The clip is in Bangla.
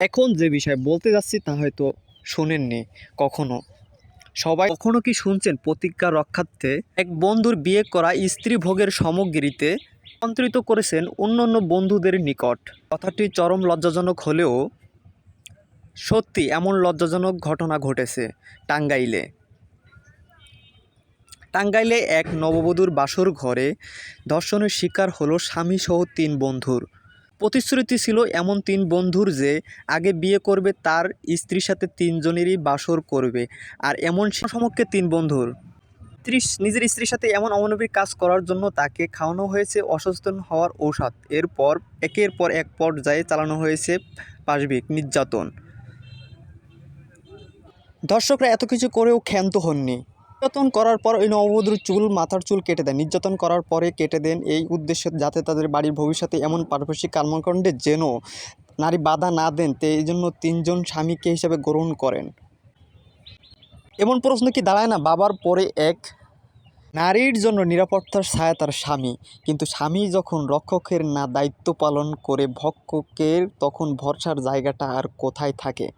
এখন যে বিষয় বলতে যাচ্ছি তা হয়তো শোনেননি কখনো। সবাই কখনো কি শুনছেন প্রতিজ্ঞা রক্ষার্থে এক বন্ধুর বিয়ে করা স্ত্রী ভোগের সামগ্রীতে রূপান্তরিত করেছেন অন্য অন্য বন্ধুদের নিকট? কথাটি চরম লজ্জাজনক হলেও সত্যি এমন লজ্জাজনক ঘটনা ঘটেছে টাঙ্গাইলে। টাঙ্গাইলে এক নববধূর বাসর ঘরে ধর্ষণের শিকার হলো স্বামীসহ তিন বন্ধুর। প্রতিশ্রুতি ছিল এমন তিন বন্ধুর যে আগে বিয়ে করবে তার স্ত্রীর সাথে তিনজনেরই বাসর করবে, আর এমন সমক্ষে তিন বন্ধুর। স্ত্রী নিজের স্ত্রীর সাথে এমন অমানবিক কাজ করার জন্য তাকে খাওয়ানো হয়েছে অসচেতন হওয়ার ঔষধ। এরপর, একের পর এক পর্যায়ে চালানো হয়েছে পাশবিক নির্যাতন। দর্শকরা এত কিছু করেও ক্ষান্ত হননি। নির্যাতন করার পর ওই নববধূর চুল, মাথার চুল কেটে দেন। নির্যাতন করার পরে কেটে দেন এই উদ্দেশ্যে যাতে তাদের বাড়ির ভবিষ্যতে এমন পারিপার্শ্বিক কর্মকাণ্ডে যেন নারী বাধা না দেন, তো এই জন্য তিনজন স্বামীকে হিসাবে গ্রহণ করেন। এমন প্রশ্ন কি দাঁড়ায় না? বাবার পরে এক নারীর জন্য নিরাপত্তার ছায়া তার স্বামী। কিন্তু স্বামী যখন রক্ষকের না দায়িত্ব পালন করে ভক্ষকের, তখন ভরসার জায়গাটা আর কোথায় থাকে?